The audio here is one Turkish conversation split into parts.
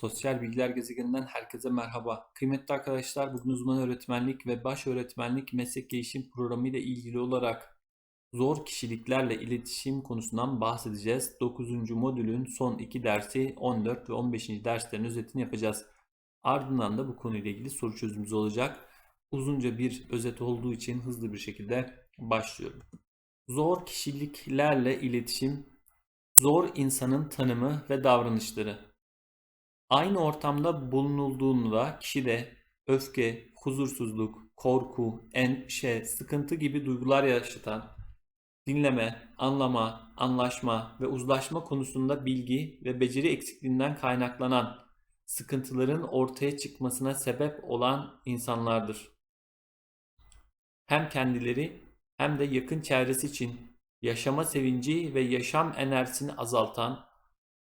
Sosyal Bilgiler Gezegeninden herkese merhaba. Kıymetli arkadaşlar, bugün uzman öğretmenlik ve baş öğretmenlik meslek gelişim programı ile ilgili olarak zor kişiliklerle iletişim konusundan bahsedeceğiz. 9. modülün son 2 dersi 14 ve 15. derslerin özetini yapacağız. Ardından da bu konuyla ilgili soru çözümümüz olacak. Uzunca bir özet olduğu için hızlı bir şekilde başlıyorum. Zor kişiliklerle iletişim, zor insanın tanımı ve davranışları. Aynı ortamda bulunulduğunda kişide öfke, huzursuzluk, korku, endişe, sıkıntı gibi duygular yaşatan, dinleme, anlama, anlaşma ve uzlaşma konusunda bilgi ve beceri eksikliğinden kaynaklanan sıkıntıların ortaya çıkmasına sebep olan insanlardır. Hem kendileri hem de yakın çevresi için yaşama sevinci ve yaşam enerjisini azaltan,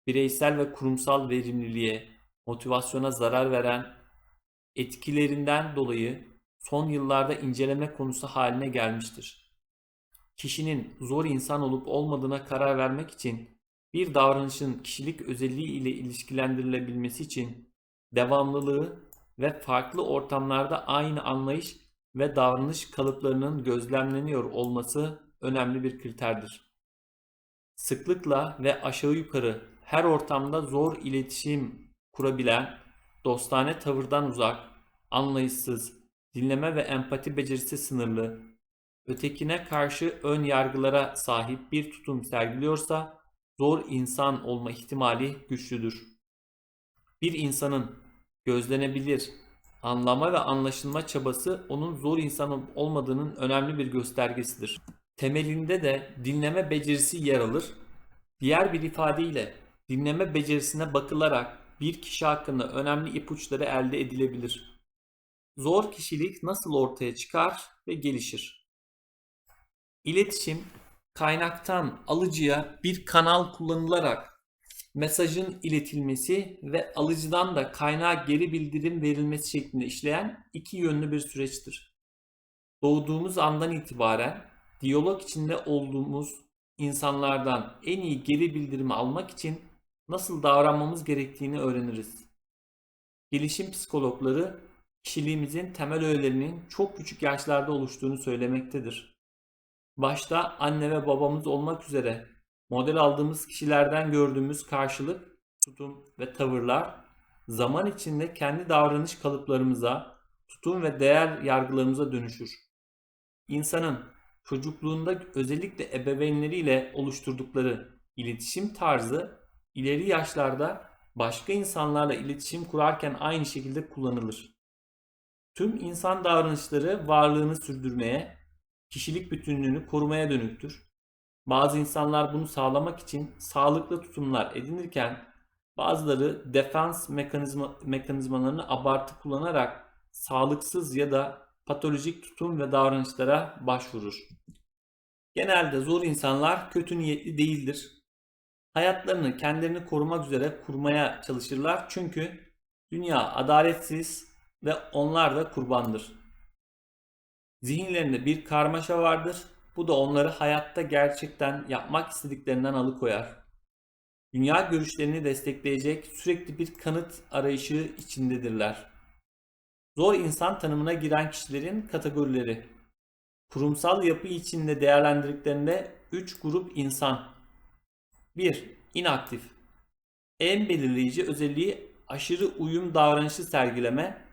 bireysel ve kurumsal verimliliğe, motivasyona zarar veren etkilerinden dolayı son yıllarda inceleme konusu haline gelmiştir. Kişinin zor insan olup olmadığına karar vermek için bir davranışın kişilik özelliği ile ilişkilendirilebilmesi için devamlılığı ve farklı ortamlarda aynı anlayış ve davranış kalıplarının gözlemleniyor olması önemli bir kriterdir. Sıklıkla ve aşağı yukarı her ortamda zor iletişim kurabilen, dostane tavırdan uzak, anlayışsız, dinleme ve empati becerisi sınırlı, ötekine karşı ön yargılara sahip bir tutum sergiliyorsa zor insan olma ihtimali güçlüdür. Bir insanın gözlenebilir, anlama ve anlaşılma çabası onun zor insan olmadığının önemli bir göstergesidir. Temelinde de dinleme becerisi yer alır. Diğer bir ifadeyle dinleme becerisine bakılarak bir kişi hakkında önemli ipuçları elde edilebilir. Zor kişilik nasıl ortaya çıkar ve gelişir? İletişim kaynaktan alıcıya bir kanal kullanılarak mesajın iletilmesi ve alıcıdan da kaynağa geri bildirim verilmesi şeklinde işleyen iki yönlü bir süreçtir. Doğduğumuz andan itibaren diyalog içinde olduğumuz insanlardan en iyi geri bildirimi almak için nasıl davranmamız gerektiğini öğreniriz. Gelişim psikologları kişiliğimizin temel öğelerinin çok küçük yaşlarda oluştuğunu söylemektedir. Başta anne ve babamız olmak üzere model aldığımız kişilerden gördüğümüz karşılık, tutum ve tavırlar zaman içinde kendi davranış kalıplarımıza, tutum ve değer yargılarımıza dönüşür. İnsanın çocukluğunda özellikle ebeveynleriyle oluşturdukları iletişim tarzı ileri yaşlarda başka insanlarla iletişim kurarken aynı şekilde kullanılır. Tüm insan davranışları varlığını sürdürmeye, kişilik bütünlüğünü korumaya dönüktür. Bazı insanlar bunu sağlamak için sağlıklı tutumlar edinirken bazıları defans mekanizma, mekanizmalarını abartı kullanarak sağlıksız ya da patolojik tutum ve davranışlara başvurur. Genelde zor insanlar kötü niyetli değildir. Hayatlarını kendilerini korumak üzere kurmaya çalışırlar çünkü dünya adaletsiz ve onlar da kurbandır. Zihinlerinde bir karmaşa vardır. Bu da onları hayatta gerçekten yapmak istediklerinden alıkoyar. Dünya görüşlerini destekleyecek sürekli bir kanıt arayışı içindedirler. Zor insan tanımına giren kişilerin kategorileri. Kurumsal yapı içinde değerlendirdiklerinde 3 grup insan. 1. İnaktif. En belirleyici özelliği aşırı uyum davranışı sergileme,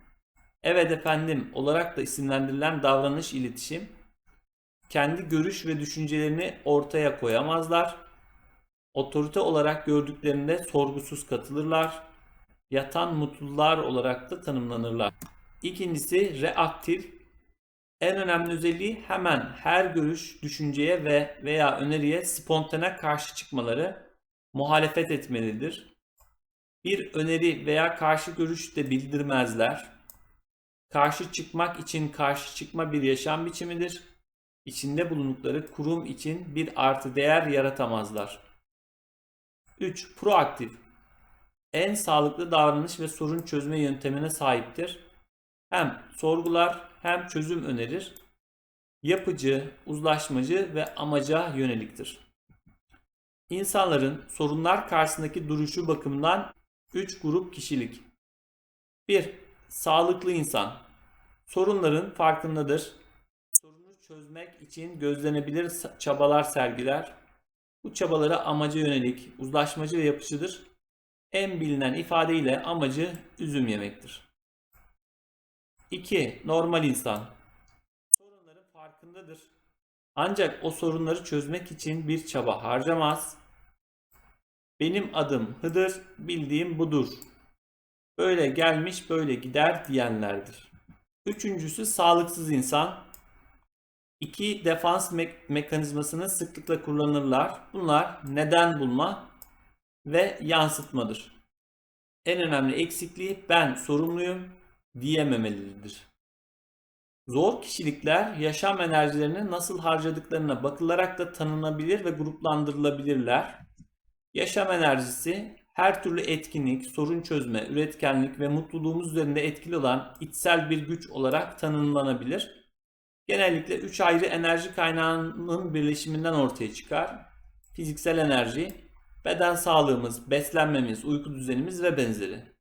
evet efendim olarak da isimlendirilen davranış iletişim, kendi görüş ve düşüncelerini ortaya koyamazlar, otorite olarak gördüklerinde sorgusuz katılırlar, yatan mutlular olarak da tanımlanırlar. İkincisi reaktif. En önemli özelliği hemen her görüş, düşünceye ve veya öneriye spontane karşı çıkmaları, muhalefet etmelidir. Bir öneri veya karşı görüş de bildirmezler. Karşı çıkmak için karşı çıkma bir yaşam biçimidir. İçinde bulundukları kurum için bir artı değer yaratamazlar. 3. Proaktif. En sağlıklı davranış ve sorun çözme yöntemine sahiptir hem sorgular hem çözüm önerir. Yapıcı, uzlaşmacı ve amaca yöneliktir. İnsanların sorunlar karşısındaki duruşu bakımından 3 grup kişilik. 1. Sağlıklı insan. Sorunların farkındadır. Sorunu çözmek için gözlenebilir çabalar sergiler. Bu çabaları amaca yönelik, uzlaşmacı ve yapıcıdır. En bilinen ifadeyle amacı üzüm yemektir. 2. Normal insan. Sorunların farkındadır. Ancak o sorunları çözmek için bir çaba harcamaz. Benim adım Hıdır, bildiğim budur. Böyle gelmiş böyle gider diyenlerdir. Üçüncüsü sağlıksız insan. İki defans me- mekanizmasını sıklıkla kullanırlar. Bunlar neden bulma ve yansıtmadır. En önemli eksikliği ben sorumluyum diyememelidir. Zor kişilikler yaşam enerjilerini nasıl harcadıklarına bakılarak da tanınabilir ve gruplandırılabilirler. Yaşam enerjisi her türlü etkinlik, sorun çözme, üretkenlik ve mutluluğumuz üzerinde etkili olan içsel bir güç olarak tanımlanabilir. Genellikle üç ayrı enerji kaynağının birleşiminden ortaya çıkar. Fiziksel enerji, beden sağlığımız, beslenmemiz, uyku düzenimiz ve benzeri.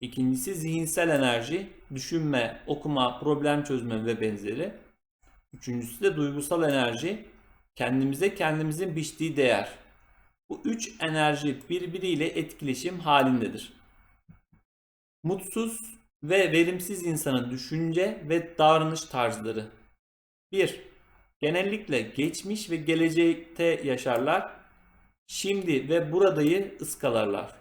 İkincisi zihinsel enerji, düşünme, okuma, problem çözme ve benzeri. Üçüncüsü de duygusal enerji, kendimize kendimizin biçtiği değer. Bu üç enerji birbiriyle etkileşim halindedir. Mutsuz ve verimsiz insanın düşünce ve davranış tarzları. 1. Genellikle geçmiş ve gelecekte yaşarlar. Şimdi ve buradayı ıskalarlar.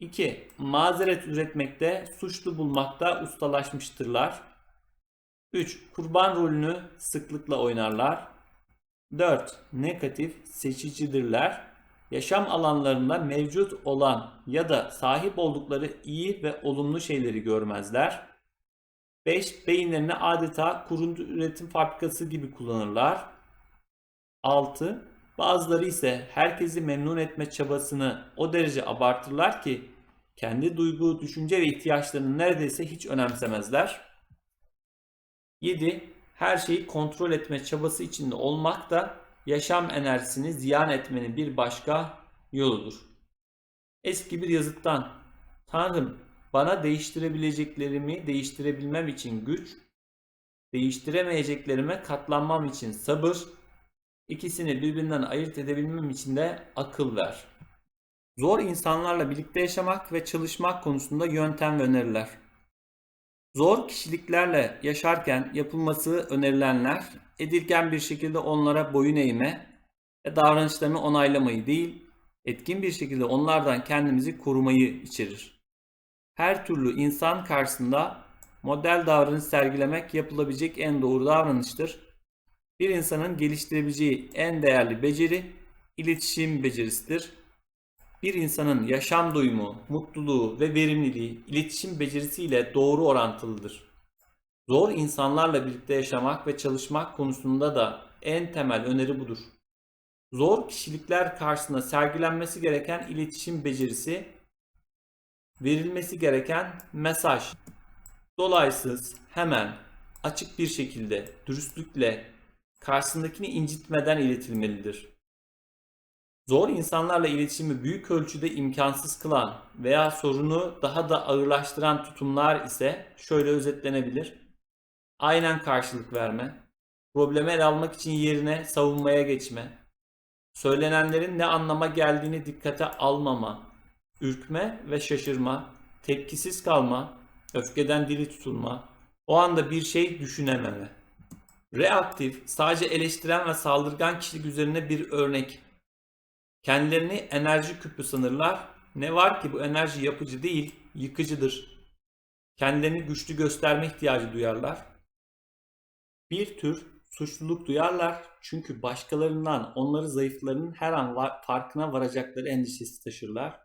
2. Mazeret üretmekte, suçlu bulmakta ustalaşmıştırlar. 3. Kurban rolünü sıklıkla oynarlar. 4. Negatif, seçicidirler. Yaşam alanlarında mevcut olan ya da sahip oldukları iyi ve olumlu şeyleri görmezler. 5. Beyinlerini adeta kuruntu üretim fabrikası gibi kullanırlar. 6. Bazıları ise herkesi memnun etme çabasını o derece abartırlar ki kendi duygu, düşünce ve ihtiyaçlarını neredeyse hiç önemsemezler. 7. Her şeyi kontrol etme çabası içinde olmak da yaşam enerjisini ziyan etmenin bir başka yoludur. Eski bir yazıttan Tanrım bana değiştirebileceklerimi değiştirebilmem için güç, değiştiremeyeceklerime katlanmam için sabır, ikisini birbirinden ayırt edebilmem için de akıl ver. Zor insanlarla birlikte yaşamak ve çalışmak konusunda yöntem ve öneriler. Zor kişiliklerle yaşarken yapılması önerilenler, edilgen bir şekilde onlara boyun eğme ve davranışlarını onaylamayı değil, etkin bir şekilde onlardan kendimizi korumayı içerir. Her türlü insan karşısında model davranış sergilemek yapılabilecek en doğru davranıştır. Bir insanın geliştirebileceği en değerli beceri iletişim becerisidir. Bir insanın yaşam doyumu, mutluluğu ve verimliliği iletişim becerisiyle doğru orantılıdır. Zor insanlarla birlikte yaşamak ve çalışmak konusunda da en temel öneri budur. Zor kişilikler karşısında sergilenmesi gereken iletişim becerisi, verilmesi gereken mesaj. Dolaysız, hemen, açık bir şekilde, dürüstlükle, karşısındakini incitmeden iletilmelidir. Zor insanlarla iletişimi büyük ölçüde imkansız kılan veya sorunu daha da ağırlaştıran tutumlar ise şöyle özetlenebilir. Aynen karşılık verme, problemi ele almak için yerine savunmaya geçme, söylenenlerin ne anlama geldiğini dikkate almama, ürkme ve şaşırma, tepkisiz kalma, öfkeden dili tutulma, o anda bir şey düşünememe. Reaktif, sadece eleştiren ve saldırgan kişilik üzerine bir örnek. Kendilerini enerji küpü sanırlar. Ne var ki bu enerji yapıcı değil, yıkıcıdır. Kendilerini güçlü gösterme ihtiyacı duyarlar. Bir tür suçluluk duyarlar çünkü başkalarından onları zayıflarının her an farkına varacakları endişesi taşırlar.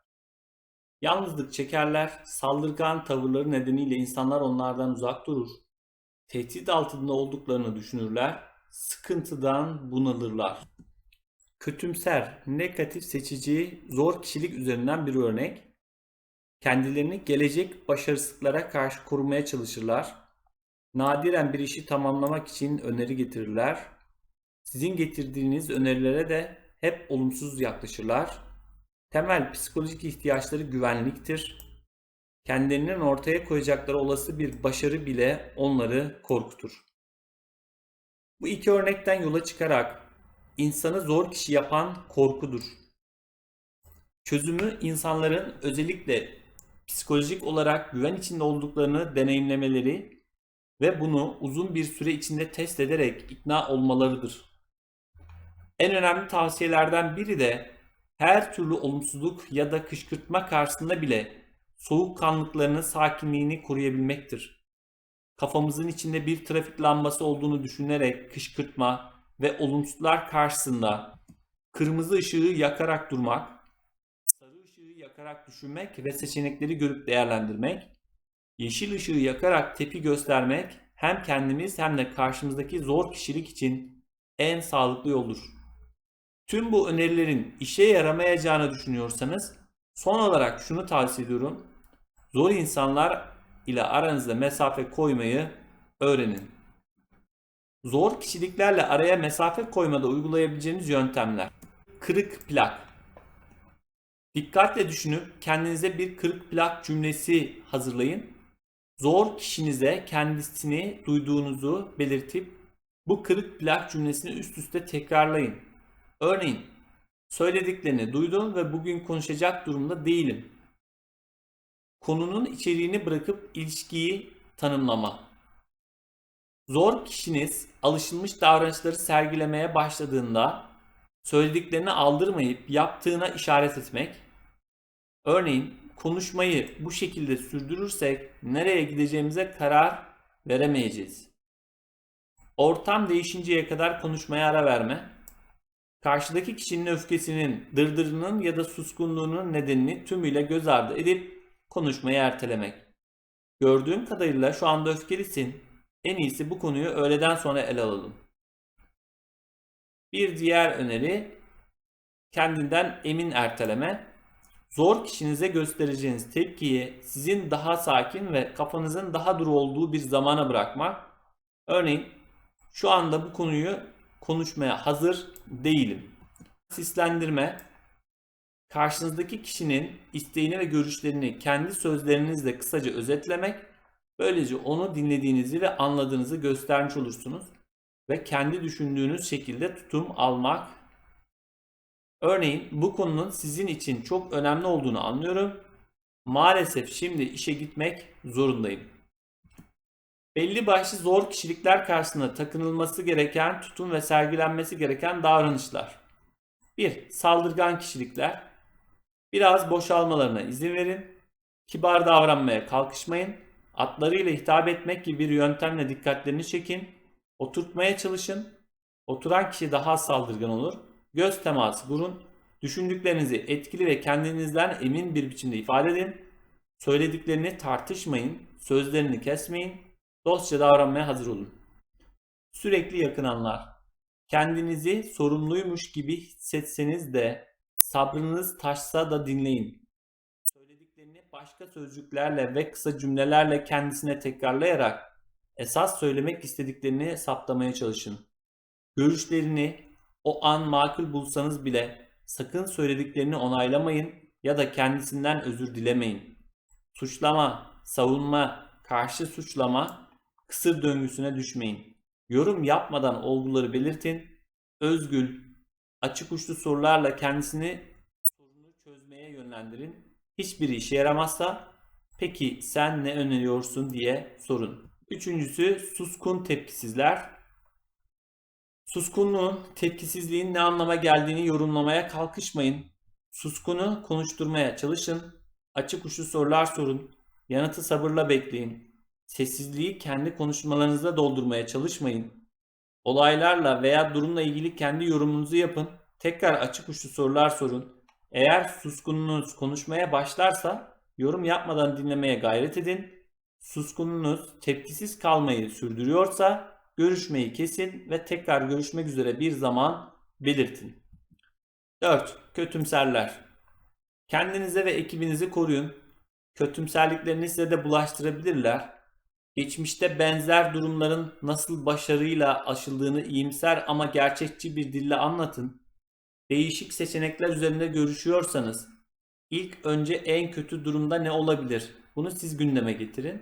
Yalnızlık çekerler, saldırgan tavırları nedeniyle insanlar onlardan uzak durur. Tehdit altında olduklarını düşünürler, sıkıntıdan bunalırlar. Kötümser, negatif seçici, zor kişilik üzerinden bir örnek. Kendilerini gelecek başarısızlıklara karşı korumaya çalışırlar. Nadiren bir işi tamamlamak için öneri getirirler. Sizin getirdiğiniz önerilere de hep olumsuz yaklaşırlar. Temel psikolojik ihtiyaçları güvenliktir. Kendilerinin ortaya koyacakları olası bir başarı bile onları korkutur. Bu iki örnekten yola çıkarak insanı zor kişi yapan korkudur. Çözümü insanların özellikle psikolojik olarak güven içinde olduklarını deneyimlemeleri ve bunu uzun bir süre içinde test ederek ikna olmalarıdır. En önemli tavsiyelerden biri de her türlü olumsuzluk ya da kışkırtma karşısında bile soğukkanlıklarını, sakinliğini koruyabilmektir. Kafamızın içinde bir trafik lambası olduğunu düşünerek kışkırtma ve olumsuzlar karşısında kırmızı ışığı yakarak durmak, sarı ışığı yakarak düşünmek ve seçenekleri görüp değerlendirmek, yeşil ışığı yakarak tepi göstermek hem kendimiz hem de karşımızdaki zor kişilik için en sağlıklı yoldur. Tüm bu önerilerin işe yaramayacağını düşünüyorsanız son olarak şunu tavsiye ediyorum. Zor insanlar ile aranızda mesafe koymayı öğrenin. Zor kişiliklerle araya mesafe koymada uygulayabileceğiniz yöntemler. Kırık plak. Dikkatle düşünüp kendinize bir kırık plak cümlesi hazırlayın. Zor kişinize kendisini duyduğunuzu belirtip bu kırık plak cümlesini üst üste tekrarlayın. Örneğin, söylediklerini duydum ve bugün konuşacak durumda değilim. Konunun içeriğini bırakıp ilişkiyi tanımlama. Zor kişiniz alışılmış davranışları sergilemeye başladığında söylediklerini aldırmayıp yaptığına işaret etmek. Örneğin konuşmayı bu şekilde sürdürürsek nereye gideceğimize karar veremeyeceğiz. Ortam değişinceye kadar konuşmaya ara verme. Karşıdaki kişinin öfkesinin, dırdırının ya da suskunluğunun nedenini tümüyle göz ardı edip konuşmayı ertelemek. Gördüğüm kadarıyla şu anda öfkelisin. En iyisi bu konuyu öğleden sonra ele alalım. Bir diğer öneri kendinden emin erteleme. Zor kişinize göstereceğiniz tepkiyi sizin daha sakin ve kafanızın daha duru olduğu bir zamana bırakmak. Örneğin şu anda bu konuyu konuşmaya hazır değilim. Sislendirme karşınızdaki kişinin isteğini ve görüşlerini kendi sözlerinizle kısaca özetlemek, böylece onu dinlediğinizi ve anladığınızı göstermiş olursunuz ve kendi düşündüğünüz şekilde tutum almak. Örneğin bu konunun sizin için çok önemli olduğunu anlıyorum. Maalesef şimdi işe gitmek zorundayım. Belli başlı zor kişilikler karşısında takınılması gereken tutum ve sergilenmesi gereken davranışlar. 1. Saldırgan kişilikler. Biraz boşalmalarına izin verin. Kibar davranmaya kalkışmayın. Atlarıyla hitap etmek gibi bir yöntemle dikkatlerini çekin. Oturtmaya çalışın. Oturan kişi daha saldırgan olur. Göz teması kurun. Düşündüklerinizi etkili ve kendinizden emin bir biçimde ifade edin. Söylediklerini tartışmayın. Sözlerini kesmeyin. Dostça davranmaya hazır olun. Sürekli yakınanlar. Kendinizi sorumluymuş gibi hissetseniz de sabrınız taşsa da dinleyin. Söylediklerini başka sözcüklerle ve kısa cümlelerle kendisine tekrarlayarak esas söylemek istediklerini saptamaya çalışın. Görüşlerini o an makul bulsanız bile sakın söylediklerini onaylamayın ya da kendisinden özür dilemeyin. Suçlama, savunma, karşı suçlama, kısır döngüsüne düşmeyin. Yorum yapmadan olguları belirtin. Özgül, açık uçlu sorularla kendisini sorunu çözmeye yönlendirin. Hiçbiri işe yaramazsa peki sen ne öneriyorsun diye sorun. Üçüncüsü suskun tepkisizler. Suskunluğun, tepkisizliğin ne anlama geldiğini yorumlamaya kalkışmayın. Suskunu konuşturmaya çalışın. Açık uçlu sorular sorun. Yanıtı sabırla bekleyin. Sessizliği kendi konuşmalarınızda doldurmaya çalışmayın. Olaylarla veya durumla ilgili kendi yorumunuzu yapın. Tekrar açık uçlu sorular sorun. Eğer suskunluğunuz konuşmaya başlarsa yorum yapmadan dinlemeye gayret edin. Suskunluğunuz tepkisiz kalmayı sürdürüyorsa görüşmeyi kesin ve tekrar görüşmek üzere bir zaman belirtin. 4. Kötümserler. Kendinize ve ekibinizi koruyun. Kötümserliklerini size de bulaştırabilirler. Geçmişte benzer durumların nasıl başarıyla aşıldığını iyimser ama gerçekçi bir dille anlatın. Değişik seçenekler üzerinde görüşüyorsanız İlk önce en kötü durumda ne olabilir? Bunu siz gündeme getirin.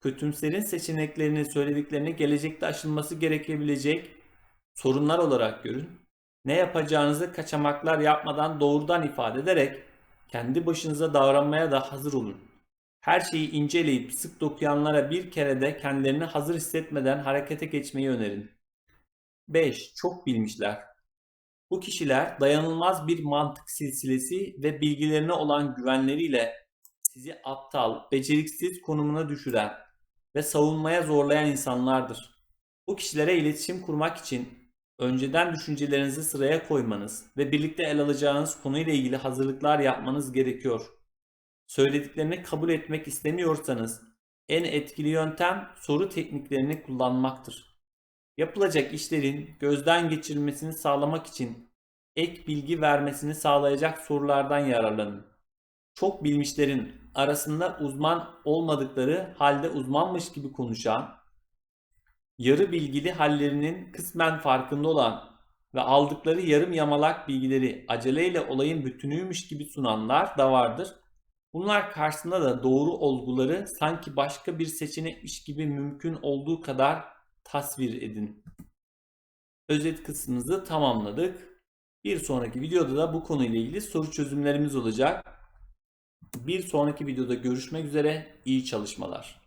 Kötümserin seçeneklerini, söylediklerini gelecekte aşılması gerekebilecek sorunlar olarak görün. Ne yapacağınızı kaçamaklar yapmadan doğrudan ifade ederek kendi başınıza davranmaya da hazır olun. Her şeyi inceleyip sık dokuyanlara bir kere de kendilerini hazır hissetmeden harekete geçmeyi önerin. 5. Çok bilmişler. Bu kişiler dayanılmaz bir mantık silsilesi ve bilgilerine olan güvenleriyle sizi aptal, beceriksiz konumuna düşüren ve savunmaya zorlayan insanlardır. Bu kişilere iletişim kurmak için önceden düşüncelerinizi sıraya koymanız ve birlikte el alacağınız konuyla ilgili hazırlıklar yapmanız gerekiyor. Söylediklerini kabul etmek istemiyorsanız en etkili yöntem soru tekniklerini kullanmaktır. Yapılacak işlerin gözden geçirilmesini sağlamak için ek bilgi vermesini sağlayacak sorulardan yararlanın. Çok bilmişlerin arasında uzman olmadıkları halde uzmanmış gibi konuşan, yarı bilgili hallerinin kısmen farkında olan ve aldıkları yarım yamalak bilgileri aceleyle olayın bütünüymüş gibi sunanlar da vardır. Bunlar karşısında da doğru olguları sanki başka bir seçenekmiş gibi mümkün olduğu kadar tasvir edin. Özet kısmımızı tamamladık. Bir sonraki videoda da bu konuyla ilgili soru çözümlerimiz olacak. Bir sonraki videoda görüşmek üzere. İyi çalışmalar.